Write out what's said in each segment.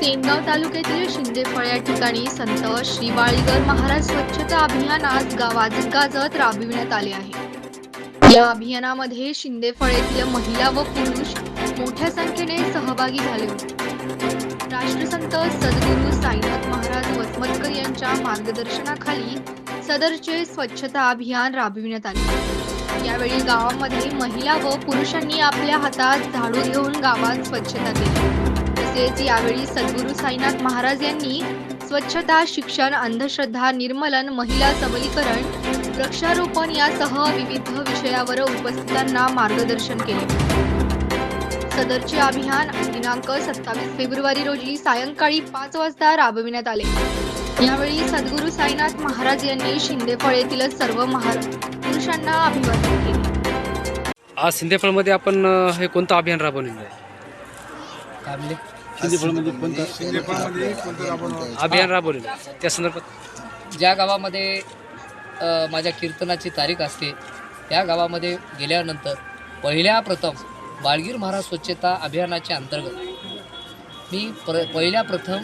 सेनगाव तालुक्यातील शिंदेफळ या ठिकाणी संत श्री बाळीगर महाराज स्वच्छता अभियान आज गावात गाजत राबविण्यात आले आहे. या अभियानामध्ये शिंदेफळ येथील महिला व पुरुष मोठ्या संख्येने सहभागी झाले होते. राष्ट्रसंत सद्गुरू साईनाथ महाराज वसमतकर यांच्या मार्गदर्शनाखाली सदरचे स्वच्छता अभियान राबविण्यात आले. यावेळी गावामध्ये महिला व पुरुषांनी आपल्या हातात झाडू घेऊन गावात स्वच्छता केली. तसेच यावेळी सद्गुरू साईनाथ महाराज यांनी स्वच्छता शिक्षण अंधश्रद्धा निर्मलन महिला सबलीकरण वृक्षारोपण यासह विविध विषयावर उपस्थितांना मार्गदर्शन केले. सदरचे अभियान दिनांक सत्तावीस फेब्रुवारी रोजी सायंकाळी पाच वाजता राबविण्यात आले. यावेळी सद्गुरू साईनाथ महाराज यांनी शिंदेफळ येथील सर्व महार पुरुषांना अभिवादन केले. आज सिंधेफळमध्ये आपण हे कोणतं अभियान राबवलेलं कोणतं? अभियान राबवलेलं. त्या संदर्भात ज्या गावामध्ये अ, माझ्या कीर्तनाची तारीख असते त्या गावामध्ये गेल्यानंतर पहिल्या प्रथम बाळगीर महाराज स्वच्छता अभियानाच्या अंतर्गत मी प्र पहिल्या प्रथम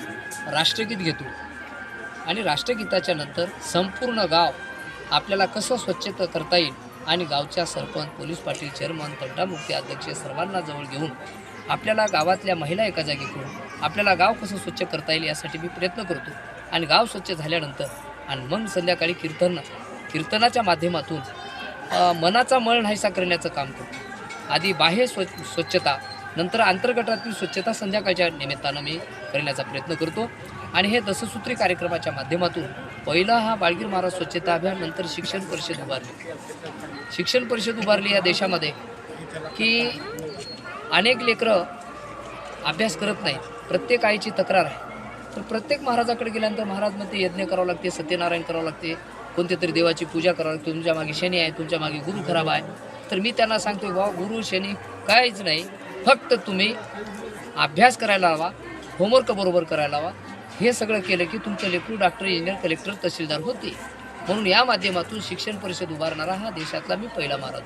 राष्ट्रगीत घेतो. आणि राष्ट्रगीताच्या नंतर संपूर्ण गाव आपल्याला कसं स्वच्छता करता येईल आणि गावच्या सरपंच पोलीस पाटील चेअरमन तंटामुक्ती अध्यक्ष सर्वांना जवळ घेऊन आपल्याला गावातल्या महिला एका जागी करून आपल्याला गाव कसं स्वच्छ करता येईल यासाठी मी प्रयत्न करतो. आणि गाव स्वच्छ झाल्यानंतर आणि मग संध्याकाळी कीर्तन कीर्तनाच्या माध्यमातून मनाचा मळ नाहीसा करण्याचं काम करतो. आधी बाह्य स्व स्वच्छता नंतर आंतरगटातील स्वच्छता संध्याकाळच्या निमित्तानं मी करण्याचा प्रयत्न करतो. आणि हे दससूत्री कार्यक्रमाच्या माध्यमातून पहिला हा बाळगीर महाराज स्वच्छता अभियान नंतर शिक्षण परिषद उभारली. शिक्षण परिषद उभारली या देशामध्ये की अनेक लेकरं अभ्यास करत नाहीत. प्रत्येक आईची तक्रार आहे. तर प्रत्येक महाराजाकडे गेल्यानंतर महाराज म्हणते यज्ञ करावं लागते सत्यनारायण करावं लागते कोणत्या तरी देवाची पूजा करावं लागते तुमच्या मागे शनी आहे तुमच्या मागे गुरु खराब आहे. तर मी त्यांना सांगतो वा गुरु शनी काहीच नाही फक्त तुम्ही अभ्यास करायला हवा होमवर्क बरोबर करायला हवा हे सगळं केलं की तुमचं लेकरू डॉक्टर इंजिनियर कलेक्टर तहसीलदार होते म्हणून या माध्यमातून शिक्षण परिषद उभारणारा हा देशातला मी पहिला महाराज.